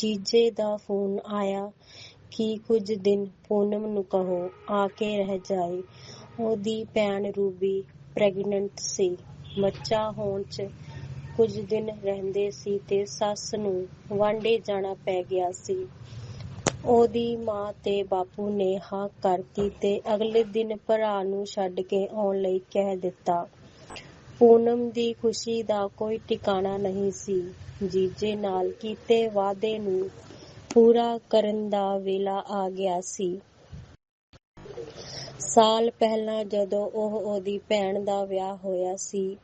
ਜੀਜੇ ਦਾ phone ਆਇਆ ਕਿ ਕੁਝ ਦਿਨ ਪੂਨਮ ਨੂੰ ਕਹੋ, ਆ ਕੇ ਰਹਿ ਜਾਏ। ਉਹਦੀ ਭੈਣ ਰੂਬੀ ਪ੍ਰੈਗਨੈਂਟ ਸੀ। ਬੱਚਾ ਹੋਣ 'ਚ ਕੁਝ ਦਿਨ ਰਹਿੰਦੇ ਸੀ ਤੇ ਸੱਸ ਨੂੰ ਵਾਂਡੇ ਜਾਣਾ ਪੈ ਗਿਆ ਸੀ। ਉਹਦੀ ਮਾਂ ਤੇ ਬਾਪੂ ਨੇ ਹਾਂ ਕਰਤੀ ਤੇ ਅਗਲੇ ਦਿਨ ਭਰਾ ਨੂੰ ਛੱਡ ਕੇ ਆਉਣ ਲਈ ਕਹਿ ਦਿੱਤਾ। ਪੂਨਮ ਦੀ ਖੁਸ਼ੀ ਦਾ ਕੋਈ ਟਿਕਾਣਾ ਨਹੀਂ ਸੀ। ਜੀਜੇ ਨਾਲ ਕੀਤੇ ਵਾਅਦੇ ਨੂੰ ਪੂਰਾ ਕਰਨ ਦਾ ਵੇਲਾ ਆ ਗਿਆ ਸੀ। ਸਾਲ ਪਹਿਲਾਂ ਜਦੋਂ ਉਹ ਉਹਦੀ ਭੈਣ ਦਾ ਵਿਆਹ ਹੋਇਆ ਸੀ,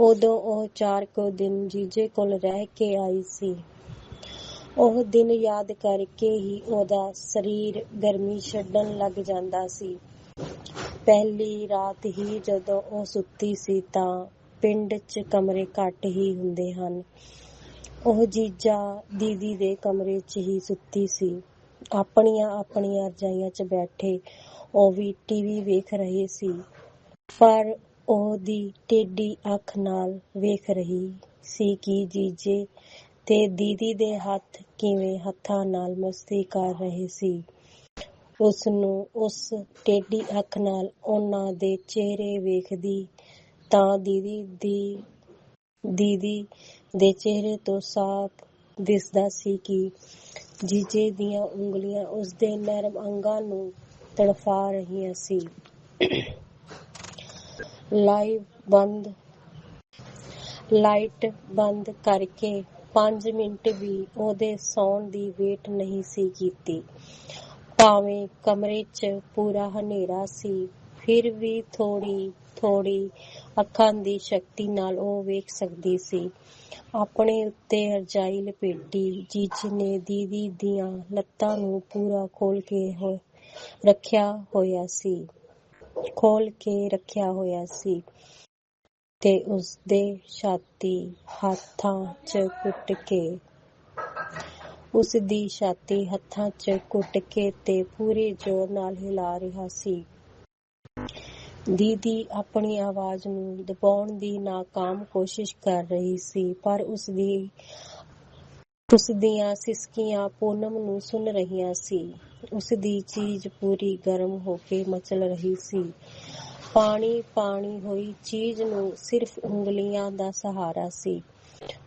ਉਦੋਂ ਉਹ ਚਾਰ ਕੁ ਦਿਨ ਜੀਜੇ ਕੋਲ ਰਹਿ ਕੇ ਆਈ ਸੀ। ਉਹ ਦਿਨ ਯਾਦ ਕਰਕੇ ਹੀ ਉਹਦਾ ਸਰੀਰ ਗਰਮੀ ਛੱਡਣ ਲੱਗ ਜਾਂਦਾ ਸੀ। ਪਹਿਲੀ ਰਾਤ ਹੀ ਜਦੋਂ ਉਹ ਸੁੱਤੀ ਸੀ ਤਾਂ ਪਿੰਡ 'ਚ ਕਮਰੇ ਘੱਟ ਹੀ ਹੁੰਦੇ ਹਨ। ਉਹ ਜੀਜਾ ਦੀਦੀ ਦੇ ਕਮਰੇ 'ਚ ਹੀ ਸੁੱਤੀ ਸੀ। ਆਪਣੀਆਂ ਆਪਣੀਆਂ ਰਜਾਈਆਂ 'ਚ ਬੈਠੇ ਉਹ ਵੀ ਟੀਵੀ ਵੇਖ ਰਹੇ ਸੀ। ਪਰ ਉਹਦੀ ਟੇਢੀ ਅੱਖ ਨਾਲ ਵੇਖ ਰਹੀ ਸੀ ਕਿ ਜੀਜੇ ਤੇ ਦੀਦੀ ਦੇ ਹੱਥ ਕਿਵੇਂ ਹੱਥਾਂ ਨਾਲ ਮਸਤੀ ਕਰ ਰਹੇ ਸੀ। ਉਸ ਨੂੰ ਉਸ ਟੇਢੀ ਅੱਖ ਨਾਲ ਉਹਨਾਂ ਦੇ ਚਿਹਰੇ ਵੇਖਦੀ ਤਾਂ ਦੀਦੀ ਦੀ, ਦੀਦੀ ਦੇ ਚਿਹਰੇ ਤੋਂ ਸਾਫ਼ ਦਿਸਦਾ ਸੀ ਕਿ ਜੀਜੇ ਦੀਆਂ ਉਂਗਲੀਆਂ ਉਸਦੇ ਨਰਮ ਅੰਗਾਂ ਨੂੰ ਤੜਫਾ ਰਹੀਆਂ ਸੀ। ਲਾਈਵ ਬੰਦ, ਲਾਈਟ ਬੰਦ ਕਰਕੇ 5 ਮਿੰਟ ਵੀ ਉਹਦੇ ਸੌਣ ਦੀ ਵੇਟ ਨਹੀਂ ਸੀ ਕੀਤੀ। ਭਾਵੇਂ ਕਮਰੇ 'ਚ ਪੂਰਾ ਹਨੇਰਾ ਸੀ, ਫਿਰ ਵੀ ਥੋੜੀ ਥੋੜੀ ਅੱਖਾਂ ਦੀ ਸ਼ਕਤੀ ਨਾਲ ਉਹ ਵੇਖ ਸਕਦੀ ਸੀ। ਆਪਣੇ ਉੱਤੇ ਰਜਾਈ ਲਪੇਟੀ ਜੀਜ ਨੇ ਦੀਦੀ ਦੀਆਂ ਲੱਤਾਂ ਨੂੰ ਪੂਰਾ ਖੋਲ ਕੇ ਰੱਖਿਆ ਹੋਇਆ ਸੀ। ਖੋਲ ਕੇ ਰੱਖਿਆ ਹੋਇਆ ਸੀ। ਤੇ ਉਸਦੇ ਛਾਤੀ ਹੱਥਾਂ 'ਚ ਕੁੱਟ ਕੇ ਉਸ ਦੀ ਛਾਤੀ ਹੱਥਾਂ 'ਚ ਕੁੱਟ ਕੇ ਤੇ ਪੂਰੇ ਜ਼ੋਰ ਨਾਲ ਹਿਲਾ ਰਿਹਾ ਸੀ। ਦੀਦੀ ਆਪਣੀ ਆਵਾਜ਼ ਨੂੰ ਦਬਾਉਣ ਦੀ ਨਾਕਾਮ ਕੋਸ਼ਿਸ਼ ਕਰ ਰਹੀ ਸੀ, ਪਰ ਉਸ ਦੀ, ਉਸ ਦੀਆਂ ਸਿਸਕੀਆਂ ਪੂਨਮ ਨੂੰ ਸੁਣ ਰਹੀਆਂ ਸੀ। ਉਸ ਦੀ ਚੀਜ਼ ਪੂਰੀ ਗਰਮ ਹੋ ਕੇ ਮਚਲ ਰਹੀ ਸੀ। ਪਾਣੀ ਪਾਣੀ ਹੋਈ ਚੀਜ਼ ਨੂੰ ਸਿਰਫ ਉਂਗਲੀਆਂ ਦਾ ਸਹਾਰਾ ਸੀ।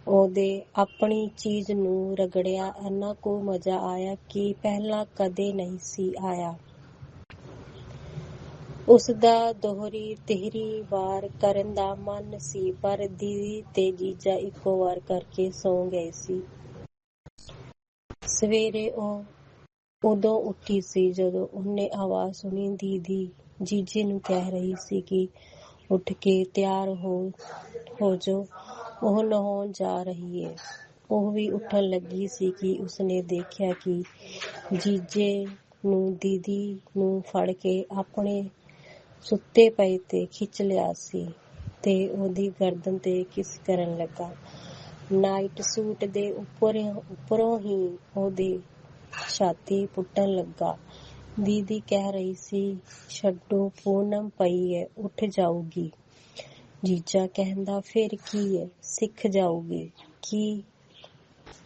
ਉਹਦੇ ਆਪਣੀ ਚੀਜ਼ ਨੂੰ ਰਗੜਿਆ, ਇੰਨਾ ਕੁ ਮਜ਼ਾ ਆਇਆ ਕਿ ਪਹਿਲਾਂ ਕਦੇ ਨਹੀਂ ਸੀ ਆਇਆ। ਉਸ ਦਾ ਦੋਹਰੀ ਤੀਹਰੀ ਵਾਰ ਕਰਨ ਦਾ ਮਨ ਸੀ, ਪਰ ਦੀਦੀ ਤੇ ਜੀਜਾ ਇੱਕੋ ਵਾਰ ਕਰਕੇ ਸੌਂ ਗਏ ਸੀ। ਸਵੇਰੇ ਉਹ ਉਦੋਂ ਉੱਠੀ ਸੀ, ਜਦੋਂ ਉਹਨੇ ਆਵਾਜ਼ ਸੁਣੀ ਦੀਦੀ। ਜੀਜੇ ਨੂੰ ਕਹਿ ਰਹੀ ਸੀ ਕਿ ਉੱਠ ਕੇ ਤਿਆਰ ਹੋ ਹੋ ਜੋ ਉਹ ਨਹਾਉਣ ਜਾ ਰਹੀ ਹੈ ਉਹ ਵੀ ਉੱਠਣ ਲੱਗੀ ਸੀ ਕਿ ਉਸਨੇ ਦੇਖਿਆ ਕਿ ਜੀਜੇ ਨੂੰ ਦੀਦੀ ਨੂੰ ਫੜ ਕੇ ਆਪਣੇ ਸੁੱਤੇ ਪਏ ਤੇ ਖਿੱਚ ਲਿਆ ਸੀ ਤੇ ਉਹਦੀ ਗਰਦਨ ਤੇ ਕਿਸ ਕਰਨ ਲੱਗਾ। ਨਾਈਟ ਸੂਟ ਦੇ ਉੱਪਰ ਉੱਪਰੋਂ ਹੀ ਉਹਦੀ ਛਾਤੀ ਪੁੱਟਣ ਲੱਗਾ। ਦੀਦੀ ਕਹਿ ਰਹੀ ਸੀ, ਛੱਡੋ, ਪੂਨਮ ਪਈ ਹੈ ਉੱਠ ਜਾਊਗੀ। ਜੀਜਾ ਕਹਿੰਦਾ, ਫਿਰ ਕੀ ਹੈ ਸਿੱਖ ਜਾਊਗੀ। ਕੀ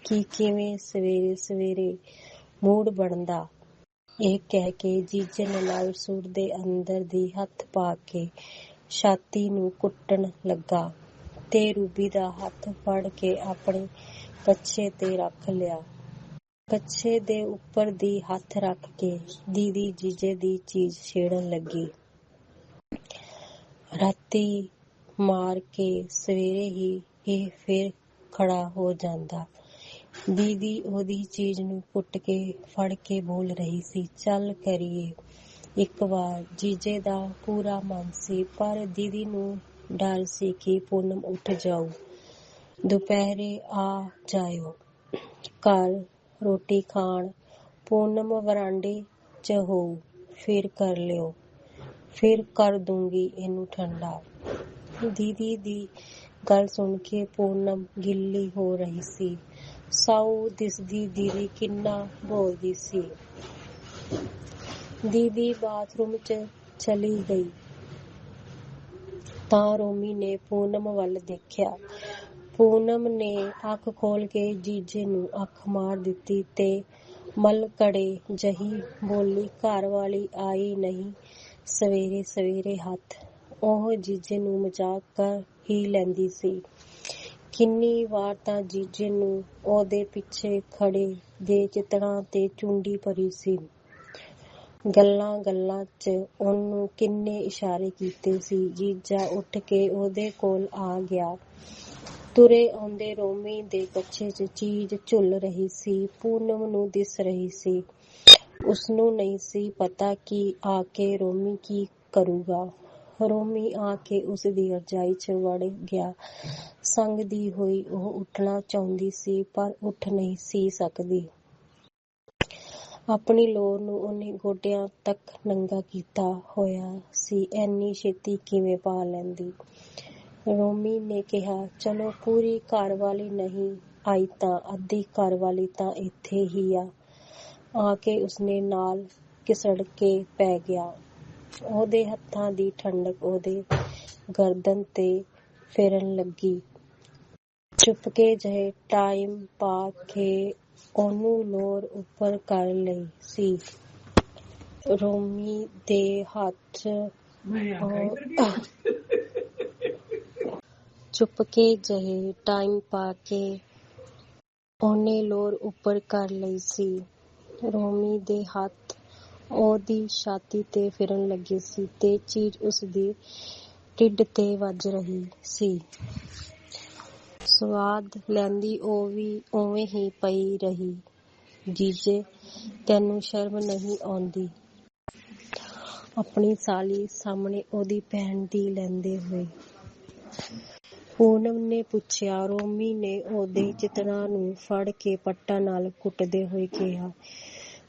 ਕੀ ਕਿਵੇਂ ਸਵੇਰੇ ਸਵੇਰੇ ਮੂਡ ਬਣਦਾ? ਇਹ ਕਹਿ ਕੇ ਜੀਜੇ ਨੇ ਸੂਟ ਦੇ ਅੰਦਰ ਦੀ ਹੱਥ ਪਾ ਕੇ ਛਾਤੀ ਨੂੰ ਕੁੱਟਣ ਲੱਗਾ ਤੇ ਰੂਬੀ ਦਾ ਹੱਥ ਫੜ ਕੇ ਆਪਣੇ ਕੱਛੇ ਤੇ ਰੱਖ ਲਿਆ। ਕੱਛੇ ਦੇ ਉੱਪਰ ਦੀ ਹੱਥ ਰੱਖ ਕੇ ਦੀਦੀ ਜੀਜੇ ਦੀ ਚੀਜ਼ ਛੇੜਨ ਲੱਗੀ। ਰਾਤੀ ਮਾਰ ਕੇ ਸਵੇਰੇ ਹੀ ਇਹ ਫਿਰ ਖੜਾ ਹੋ ਜਾਂਦਾ। ਦੀਦੀ ਉਹਦੀ ਚੀਜ਼ ਨੂੰ ਕੁੱਟ ਕੇ, ਫੜ ਕੇ ਬੋਲ ਰਹੀ ਸੀ, ਚੱਲ ਕਰੀਏ। ਇੱਕ ਵਾਰ ਜੀਜੇ ਦਾ ਪੂਰਾ ਮਨ ਸੀ, ਪਰ ਦੀਦੀ ਨੂੰ ਡਰ ਸੀ ਕਿ ਪੂਨਮ ਉੱਠ ਜਾਊ। ਦੁਪਹਿਰੇ ਆ ਜਾਇਓ। ਘਰ, ਰੋਟੀ ਖਾਣ ਪੂਨਮ ਵਰਾਂਡੇ 'ਚ ਹੋਊ, ਫਿਰ ਕਰ ਲਿਓ। ਫਿਰ ਕਰ ਦੂੰਗੀ ਇਹਨੂੰ ਠੰਡਾ। ਦੀਦੀ ਦੀ ਗੱਲ ਸੁਣ ਕੇ ਪੂਨਮ ਗਿੱਲੀ ਹੋ ਰਹੀ ਸੀ। ਸਾਊ ਦਿਸਦੀ ਦੀਦੀ ਕਿੰਨਾ ਬੋਲਦੀ ਸੀ। ਦੀਦੀ ਬਾਥਰੂਮ 'ਚ ਚਲੀ ਗਈ। ਤਾਂ ਰੋਮੀ ਨੇ ਪੂਨਮ ਵੱਲ ਦੇਖਿਆ। ਪੂਨਮ ਨੇ ਅੱਖ ਖੋਲ ਕੇ ਜੀਜੇ ਨੂੰ ਅੱਖ ਮਾਰ ਦਿੱਤੀ ਤੇ ਮਲਕੜੇ ਜਹੀ ਬੋਲੀ, ਘਰ ਵਾਲੀ ਆਈ ਨਹੀਂ ਸਵੇਰੇ ਸਵੇਰੇ ਹੱਥ। ਉਹ ਜੀਜੇ ਨੂੰ ਮਜ਼ਾਕ ਕਰ ਹੀ ਲੈਂਦੀ ਸੀ। ਕਿੰਨੀ ਵਾਰ ਤਾਂ ਜੀਜੇ ਨੂੰ ਉਹਦੇ ਪਿੱਛੇ ਖੜੇ ਦੇ ਚਿਤੜਾਂ ਤੇ ਚੁੰਡੀ ਭਰੀ ਸੀ। ਗੱਲਾਂ ਗੱਲਾਂ 'ਚ ਉਹਨੂੰ ਕਿੰਨੇ ਇਸ਼ਾਰੇ ਕੀਤੇ ਸੀ। ਜੀਜਾ ਉੱਠ ਕੇ ਉਹਦੇ ਕੋਲ ਆ ਗਿਆ। ਤੁਰੇ ਆਉਂਦੇ ਰੋਮੀ ਦੇ ਕੱਛੇ 'ਚ ਚੀਜ਼ ਝੁੱਲ ਰਹੀ ਸੀ, ਪੂਨਮ ਨੂੰ ਦਿਸ ਰਹੀ ਸੀ। ਉਸਨੂੰ ਨਹੀਂ ਸੀ ਪਤਾ ਕਿ ਆ ਕੇ ਰੋਮੀ ਕੀ ਕਰੂਗਾ। ਰੋਮੀ ਆ ਕੇ ਉਸ ਦੀ ਰਜਾਈ 'ਚ ਵੜ ਗਿਆ। ਸੰਗਦੀ ਹੋਈ ਉਹ ਉੱਠਣਾ ਚਾਹੁੰਦੀ ਸੀ, ਪਰ ਉੱਠ ਨਹੀਂ ਸੀ ਸਕਦੀ। ਆਪਣੀ ਲੋਰ ਨੂੰ ਉਹਨੇ ਗੋਡਿਆਂ ਤੱਕ ਨੰਗਾ ਕੀਤਾ ਹੋਇਆ ਸੀ। ਐਨੀ ਛੇਤੀ ਕਿਵੇਂ ਪਾ ਲੈਂਦੀ? ਰੋਮੀ ਨੇ ਕਿਹਾ, ਚਲੋ, ਪੂਰੀ ਘਰਵਾਲੀ ਨਹੀਂ, ਆਈ ਤਾਂ ਅੱਧੀ ਘਰਵਾਲੀ ਤਾਂ ਇੱਥੇ ਹੀ ਆ। ਆ ਕੇ ਉਸਨੇ ਨਾਲ ਘਿਸੜ ਕੇ ਪੈ ਗਿਆ। ਉਹਦੇ ਹੱਥਾਂ ਦੀ ਠੰਡਕ ਉਹਦੇ ਗਰਦਨ ਤੇ ਫਿਰਨ ਲੱਗੀ। ਚੁਪਕੇ ਜਿਹੇ ਟਾਈਮ ਪਾ ਕੇ ਉਹਨੂੰ ਲੋਰ ਉੱਪਰ ਕਰ ਲਈ ਸੀ। ਰੋਮੀ ਦੇ ਹੱਥ ਚੁਪਕੇ ਜਿਹੇ ਟਾਈਮ ਪਾ ਕੇ ਉਹਨੇ ਲੋਰ ਉੱਪਰ ਕਰ ਲਈ ਸੀ। ਰੋਮੀ ਦੇ ਹੱਥ ਉਹਦੀ ਛਾਤੀ ਤੇ ਫਿਰਨ ਲੱਗੀ ਸੀ ਤੇ ਚੀਜ਼ ਉਸਦੀ ਢਿੱਡ ਤੇ ਵੱਜ ਰਹੀ ਸੀ। ਸਵਾਦ ਲੈਂਦੀ ਉਹ ਵੀ ਉਵੇਂ ਹੀ ਪਈ ਰਹੀ। ਜੀਜੇ, ਤੈਨੂੰ ਸ਼ਰਮ ਨਹੀਂ ਆਉਂਦੀ। ਆਪਣੀ ਸਾਲੀ ਸਾਹਮਣੇ ਉਹਦੀ ਭੈਣ ਦੀ ਲੈਂਦੇ ਹੋਏ। ਪੂਨਮ ਨੇ ਪੁੱਛਿਆ, ਰੋਮੀ ਨੇ ਉਹਦੇ ਚਿਤਰਾਂ ਨੂੰ ਫੜ ਕੇ ਪੱਟਾਂ ਨਾਲ ਕੁੱਟਦੇ ਹੋਏ ਕਿਹਾ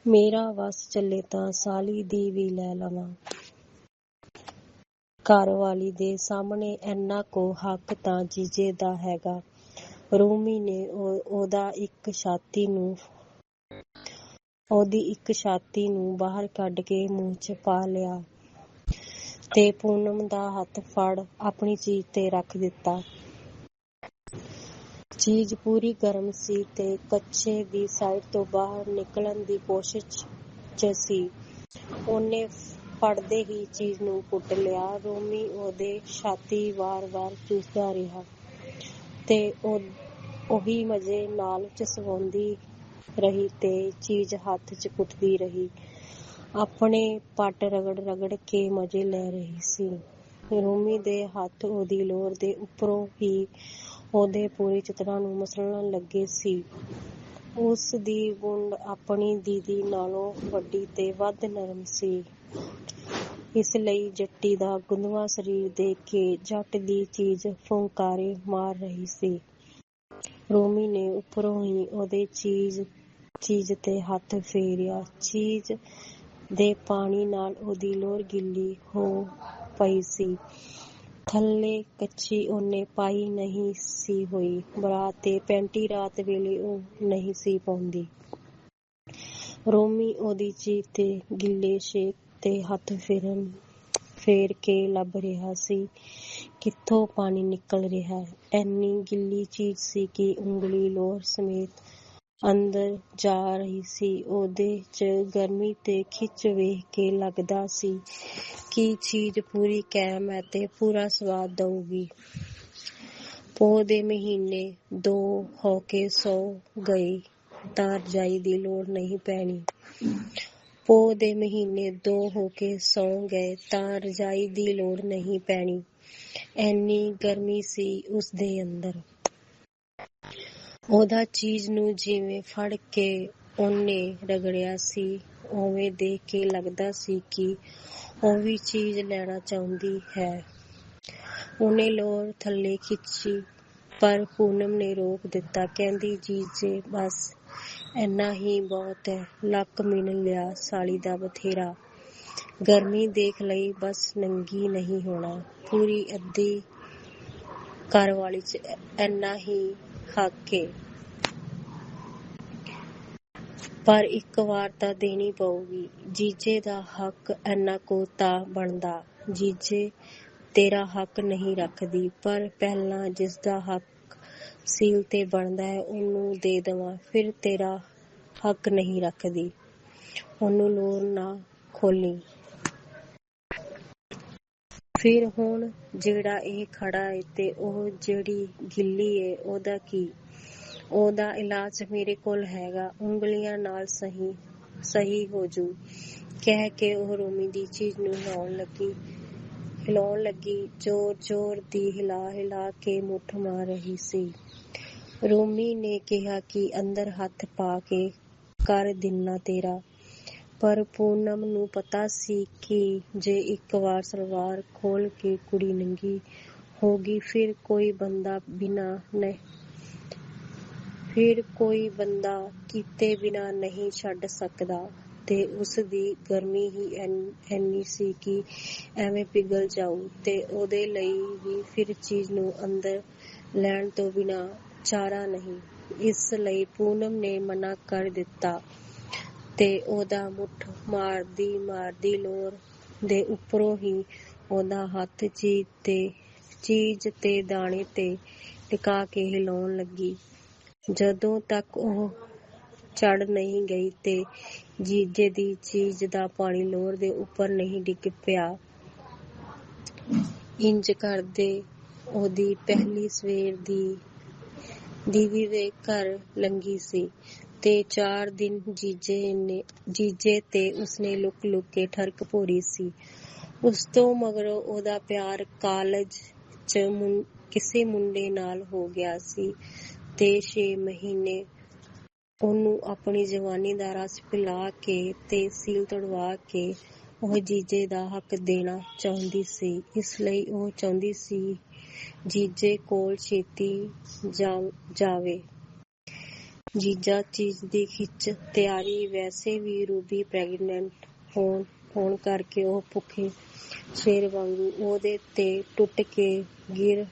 ਮੇਰਾ ਵਸ ਚੱਲੇ ਤਾਂ ਸਾਲੀ ਦੀ ਵੀ ਲੈ ਲਵਾਂ। ਘਰ ਵਾਲੀ ਦੇ ਸਾਹਮਣੇ ਇੰਨਾ ਕੋ ਹੱਕ ਤਾਂ ਜੀਜੇ ਦਾ ਹੈਗਾ। ਰੂਮੀ ਨੇ ਉਹ- ਉਹਦਾ ਇੱਕ ਛਾਤੀ ਨੂੰ, ਉਹਦੀ ਇੱਕ ਛਾਤੀ ਨੂੰ ਬਾਹਰ ਕੱਢ ਕੇ ਮੂੰਹ 'ਚ ਪਾ ਲਿਆ ਤੇ ਪੂਨਮ ਦਾ ਹੱਥ ਫੜ ਆਪਣੀ ਚੀਜ਼ ਤੇ ਰੱਖ ਦਿੱਤਾ। ਚੀਜ਼ ਪੂਰੀ ਗਰਮ ਸੀ ਤੇ ਕੱਚੇ ਦੀ ਸਾਈਡ ਤੋਂ ਬਾਹਰ ਨਿਕਲਣ ਦੀ ਕੋਸ਼ਿਸ਼ 'ਚ ਸੀ। ਉਹਨੇ ਫੜਦੇ ਹੀ ਚੀਜ਼ ਨੂੰ ਕੁੱਟ ਲਿਆ। ਰੋਮੀ ਉਹਦੇ ਛਾਤੀ ਵਾਰ-ਵਾਰ ਚੂਸਦਾ ਰਿਹਾ ਤੇ ਉਹੀ ਮਜ਼ੇ ਨਾਲ ਚਸਵਾਉਂਦੀ ਰਹੀ ਤੇ ਚੀਜ਼ ਹੱਥ 'ਚ ਕੁੱਟਦੀ ਰਹੀ। ਆਪਣੇ ਪੱਟ ਰਗੜ-ਰਗੜ ਕੇ ਮਜ਼ੇ ਲੈ ਰਹੀ ਸੀ। ਰੋਮੀ ਦੇ ਹੱਥ ਉਹਦੀ ਲੋਰ ਦੇ ਉੱਪਰੋਂ ਹੀ ਉਹਦੇ ਪੂਰੇ ਚਿਤਰਾਂ ਨੂੰ ਮਸਲਣ ਲੱਗੇ ਸੀ। ਉਸ ਦੀ ਵੁੰਡ ਆਪਣੀ ਦੀਦੀ ਨਾਲੋਂ ਵੱਡੀ ਤੇ ਵੱਧ ਨਰਮ ਸੀ। ਇਸ ਲਈ ਜੱਟੀ ਦਾ ਗੁੰਦਵਾ ਸਰੀਰ ਦੇਖ ਕੇ ਜੱਟ ਦੀ ਚੀਜ਼ ਫੁੰਕਾਰੇ ਮਾਰ ਰਹੀ ਸੀ। ਰੋਮੀ ਨੇ ਉੱਪਰੋਂ ਹੀ ਉਹਦੇ ਚੀਜ਼ ਚੀਜ਼ ਤੇ ਹੱਥ ਫੇਰਿਆ। ਚੀਜ਼ ਦੇ ਪਾਣੀ ਨਾਲ ਉਹਦੀ ਲੋਰ ਗਿੱਲੀ ਹੋ ਪਈ ਸੀ। ਥੱਲੇ ਕੱਚੀ ਉਹਨੇ ਪਾਈ ਨਹੀਂ ਸੀ ਹੋਈ। ਬਰਾਤ ਤੇ ਪੈਂਟੀ ਰਾਤ ਵੇਲੇ ਉਹ ਨਹੀਂ ਸੀ ਪਾਉਂਦੀ। ਰੋਮੀ ਉਹਦੀ ਚੀਜ਼ ਤੇ ਗਿੱਲੇ ਸ਼ੇਕ ਤੇ ਹੱਥ ਫੇਰਨ, ਫੇਰ ਕੇ ਲੱਭ ਰਿਹਾ ਸੀ। ਕਿੱਥੋਂ ਪਾਣੀ ਨਿਕਲ ਰਿਹਾ? ਐਨੀ ਗਿੱਲੀ ਚੀਜ਼ ਸੀ ਕਿ ਉਂਗਲੀ, ਲੋਰ ਸਮੇਤ ਅੰਦਰ ਜਾ ਰਹੀ ਸੀ। ਉਹਦੇ 'ਚ ਗਰਮੀ ਤੇ ਖਿੱਚ ਵੇਖ ਕੇ ਲੱਗਦਾ ਸੀ ਕਿ ਚੀਜ਼ ਪੂਰੀ ਕੈਮ ਅਤੇ ਪੂਰਾ ਸਵਾਦ ਦਊਗੀ। ਪੋਹ ਦੇ ਮਹੀਨੇ ਦੋ ਹੋ ਕੇ ਸੌਂ ਗਏ ਤਾਂ ਰਜਾਈ ਦੀ ਲੋੜ ਨਹੀਂ ਪੈਣੀ। ਪੋਹ ਦੇ ਮਹੀਨੇ ਦੋ ਹੋ ਕੇ ਸੌਂ ਗਏ ਤਾਂ ਰਜਾਈ ਦੀ ਲੋੜ ਨਹੀਂ ਪੈਣੀ। ਐਨੀ ਗਰਮੀ ਸੀ ਉਸਦੇ ਅੰਦਰ। ਉਹਦਾ ਚੀਜ਼ ਨੂੰ ਜਿਵੇਂ ਫੜ ਕੇ ਉਹਨੇ ਰਗੜਿਆ ਸੀ, ਉਵੇਂ ਦੇਖ ਕੇ ਲੱਗਦਾ ਸੀ ਕਿ ਉਹ ਵੀ ਚੀਜ਼ ਲੈਣਾ ਚਾਹੁੰਦੀ ਹੈ। ਉਹਨੇ ਲੋਰ ਥੱਲੇ ਖਿੱਚੀ, ਪਰ ਪੂਨਮ ਨੇ ਰੋਕ ਦਿੱਤਾ, ਕਹਿੰਦੀ ਜੀਜੇ ਬਸ, ਇੰਨਾ ਹੀ ਬਹੁਤ ਹੈ, ਲੱਕ ਮਿਣ ਲਿਆ ਸਾਲੀ ਦਾ ਬਥੇਰਾ। ਗਰਮੀ ਦੇਖ ਲਈ, ਬਸ ਨੰਗੀ ਨਹੀਂ ਹੋਣਾ। ਪੂਰੀ ਅੱਧੀ ਘਰ ਵਾਲੀ ਚ ਇੰਨਾ ਹੀ ਹੱਕ। ਪਰ ਇੱਕ ਵਾਰ ਤਾਂ ਦੇਣੀ ਪਊਗੀ। ਜੀਜੇ ਦਾ ਹੱਕ ਐਨਾ ਕੋ ਤਾਂ ਬਣਦਾ। ਜੀਜੇ ਤੇਰਾ ਹੱਕ ਨਹੀਂ ਰੱਖਦੀ, ਪਰ ਪਹਿਲਾਂ ਜਿਸਦਾ ਹੱਕ ਸੀਲ ਤੇ ਬਣਦਾ ਹੈ, ਉਹਨੂੰ ਦੇ ਦੇਵਾਂ। ਫਿਰ ਤੇਰਾ ਹੱਕ ਨਹੀਂ ਰੱਖਦੀ। ਉਹਨੂੰ ਲੋਰ ਨਾ ਖੋਲੀ। ਫਿਰ ਹੁਣ ਜਿਹੜਾ ਇਹ ਖੜਾ ਏ ਤੇ ਉਹ ਜਿਹੜੀ ਗਿੱਲੀ ਏ, ਉਹਦਾ ਕੀ? ਉਹਦਾ ਇਲਾਜ ਮੇਰੇ ਕੋਲ ਹੈਗਾ, ਉਂਗਲੀਆਂ ਨਾਲ ਸਹੀ ਸਹੀ ਹੋ ਜੂ। ਕਹਿ ਕੇ ਉਹ ਰੋਮੀ ਦੀ ਚੀਜ਼ ਨੂੰ ਹਿਲਾਉਣ ਲੱਗੀ। ਹਿਲਾਉਣ ਲੱਗੀ, ਜ਼ੋਰ ਜ਼ੋਰ ਦੀ ਹਿਲਾ ਹਿਲਾ ਕੇ ਮੁੱਠ ਮਾਰ ਰਹੀ ਸੀ। ਰੋਮੀ ਨੇ ਕਿਹਾ ਕਿ ਅੰਦਰ ਹੱਥ ਪਾ ਕੇ, ਕਰ ਦਿਨਾ ਤੇਰਾ। ਪਰ ਪੂਨਮ ਨੂੰ ਪਤਾ ਸੀ ਕਿ ਜੇ ਇੱਕ ਵਾਰ ਸਲਵਾਰ ਖੋਲ ਕੇ ਕੁੜੀ ਨੰਗੀ ਗਈ ਫਿਰ ਕੋਈ ਬੰਦਾ ਬਿਨਾ ਨਹੀਂ, ਫਿਰ ਕੋਈ ਬੰਦਾ ਕੀਤੇ ਬਿਨਾ ਨਹੀਂ ਛੱਡ ਸਕਦਾ। ਤੇ ਉਸ ਦੀ ਗਰਮੀ ਹੀ ਐਨੀ ਸੀ ਕਿ ਐਵੇਂ ਪਿਘਲ ਜਾਊ ਤੇ ਉਹਦੇ ਲਈ ਵੀ ਫਿਰ ਚੀਜ਼ ਨੂੰ ਅੰਦਰ ਲੈਣ ਤੋਂ ਬਿਨਾ ਚਾਰਾ ਨਹੀਂ। ਇਸ ਲਈ ਪੂਨਮ ਨੇ ਮਨਾ ਕਰ ਦਿੱਤਾ। ਤੇ ਉਹਦਾ ਮੁੱਠ ਮਾਰਦੀ ਮਾਰਦੀ ਲੋਰ ਦੇ ਉੱਪਰੋਂ ਹੀ ਉਹਦਾ ਹੱਥ ਚੀਜ਼ ਤੇ ਚੀਜ਼ ਤੇ ਦਾਣੇ ਤੇ ਟਿਕਾ ਕੇ ਹਿਲਾਉਣ ਲੱਗੀ। ਜਦੋਂ ਤੱਕ ਉਹ ਚੜ ਨਹੀਂ ਗਈ ਤੇ ਜੀਜੇ ਦੀ ਚੀਜ਼ ਦਾ ਪਾਣੀ ਲੋਰ ਦੇ ਉੱਪਰ ਨਹੀਂ ਡਿੱਗ ਪਿਆ। ਇੰਜ ਕਰਦੇ ਉਹਦੀ ਪਹਿਲੀ ਸਵੇਰ ਦੀ ਦੀਵੀ ਦੇ ਘਰ ਲੰਗੀ ਸੀ ਤੇ ਚਾਰ ਦਿਨ ਜੀਜੇ ਨੇ, ਜੀਜੇ ਤੇ ਉਸਨੇ ਲੁਕ ਲੁਕ ਕੇ ਠਰਕ ਭੋਰੀ ਸੀ। ਉਸ ਤੋਂ ਮਗਰੋਂ ਉਹਦਾ ਪਿਆਰ ਕਾਲਜ ਚ ਕਿਸੇ ਮੁੰਡੇ ਨਾਲ ਹੋ ਗਿਆ ਸੀ ਤੇ 6 ਮਹੀਨੇ ਉਹਨੂੰ ਆਪਣੀ ਜਵਾਨੀ ਦਾ ਰਸ ਪਿਲਾ ਕੇ ਤੇ ਸੀਲ ਤੜਵਾ ਕੇ ਉਹ ਜੀਜੇ ਦਾ ਹੱਕ ਦੇਣਾ ਚਾਹੁੰਦੀ ਸੀ। ਇਸ ਲਈ ਉਹ ਚਾਹੁੰਦੀ ਸੀ ਜੀਜੇ ਕੋਲ ਛੇਤੀ ਜਾਵੇ। ਜੀਜਾ ਚੀਜ਼ ਦੀ ਖਿੱਚ ਤਿਆਰੀ ਵੈਸੇ ਵੀ ਰੂਬੀ ਪ੍ਰੈਗਨੈਂਟ ਹੋਣ ਹੋਣ ਕਰਕੇ ਉਹ ਭੁੱਖੇ ਸ਼ੇਰ ਵਾਂਗੂ ਉਹਦੇ ਤੇ ਟੁੱਟ ਕੇ ਗਿਰ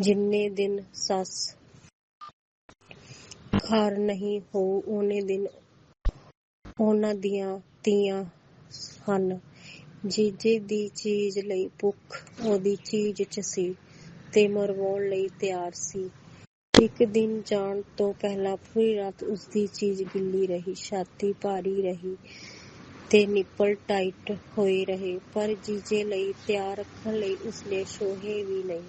ਜਿੰਨੇ ਦਿਨ ਸੱਸ ਘਰ ਨਹੀਂ ਹੋ, ਉਹਨੇ ਦਿਨ ਉਹਨਾਂ ਦੀਆਂ ਤੀਆਂ ਹਨ। ਜੀਜੇ ਦੀ ਚੀਜ਼ ਲਈ ਭੁੱਖ ਉਹਦੀ ਚੀਜ਼ ਚ ਸੀ। ਤੇ ਮਰਵਾਉਣ ਲਈ ਤਿਆਰ ਸੀ। ਇੱਕ ਦਿਨ ਜਾਣ ਤੋਂ ਪਹਿਲਾਂ ਪੂਰੀ ਰਾਤ ਉਸਦੀ ਚੀਜ਼ ਗਿੱਲੀ ਰਹੀ, ਛਾਤੀ ਭਾਰੀ ਰਹੀ ਤੇ ਨਿੱਪਲ ਟਾਈਟ ਹੋਏ ਰਹੇ, ਪਰ ਜੀਜੇ ਲਈ ਤਿਆਰ ਰੱਖਣ ਲਈ ਉਸਨੇ ਛੋਹੇ ਵੀ ਨਹੀਂ।